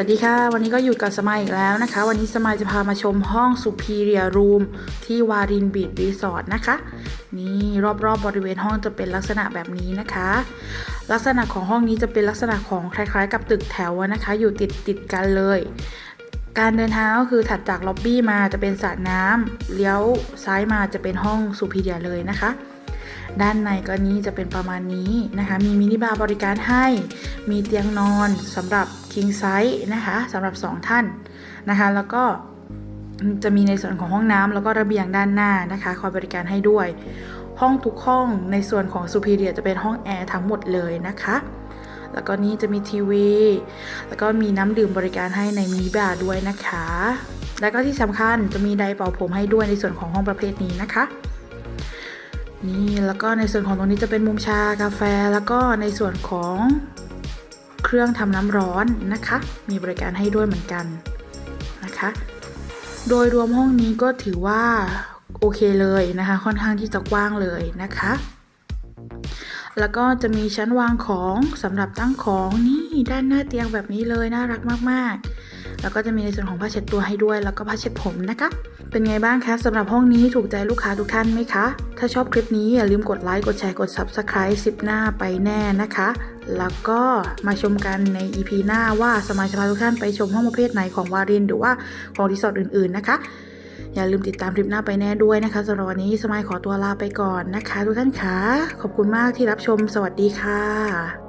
วัสดีค่ะ วันนี้ก็อยู่กับสมายอีกแล้วนะคะ วันนี้สมายจะพามาชมห้อง Superior Room ที่วารินบีดรีสอร์ทนะคะ นี่รอบๆบบริเวณห้องจะเป็นลักษณะแบบนี้นะคะ ลักษณะของห้องนี้จะเป็นลักษณะของคล้ายๆ กับตึกแถวนะคะ อยู่ติดติดๆกันเลย การเดินทางก็คือถัดจากล็อบบี้มาจะเป็นสระน้ำเลี้ยวซ้ายมาจะเป็นห้อง Superior เลยนะคะด้านในก็นี้จะเป็นประมาณนี้นะคะ มีมินิบาร์บริการให้ มีเตียงนอนสำหรับ king size นะคะสำหรับ 2 ท่านนะคะแล้วก็จะมีในส่วนของห้องน้ำแล้วก็ระเบียงด้านหน้านะคะคอยบริการให้ด้วย ห้องทุกห้องในส่วนของ superior จะเป็นห้องแอร์ทั้งหมดเลยนะคะแล้วก็นี้จะมีทีวี แล้วก็มีน้ำดื่มบริการให้ในมินิบาร์ด้วยนะคะ แล้วก็ที่สำคัญจะมีไดร์เป่าผมให้ด้วยในส่วนของห้องประเภทนี้นะคะ นี่แล้วก็ในส่วนของตรงนี้จะเป็นมุมชากาแฟ แล้วก็ในส่วนของ เครื่องทำน้ำร้อนนะคะ มีบริการให้ด้วยเหมือนกันนะคะ โดยรวมห้องนี้ก็ถือว่าโอเคเลยนะคะ ค่อนข้างที่จะกว้างเลยนะคะ แล้วก็จะมีชั้นวางของสำหรับตั้งของนี่ด้านหน้าเตียงแบบนี้เลยน่ารักมากๆ แล้วก็จะมีในส่วนของผ้าเช็ดตัวให้ด้วย แล้วก็ผ้าเช็ดผมนะคะ เป็นไงบ้างคะสำหรับห้องนี้ถูกใจลูกค้าทุกท่านไหมคะ ถ้าชอบคลิปนี้อย่าลืมกดไลค์กดแชร์กด Subscribe สิบหน้าไปแน่นะคะ แล้วก็มาชมกันใน EP หน้าว่าสมาชิกทุกท่านไปชมห้องประเภทไหนของวารินหรือว่าของรีสอร์ทอื่นๆนะคะอย่าลืมติดตามคลิปหน้าไปแน่ด้วยนะคะสำหรับวันนี้สมายขอตัวลาไปก่อนนะคะ ทุกท่านคะขอบคุณมากที่รับชมสวัสดีค่ะ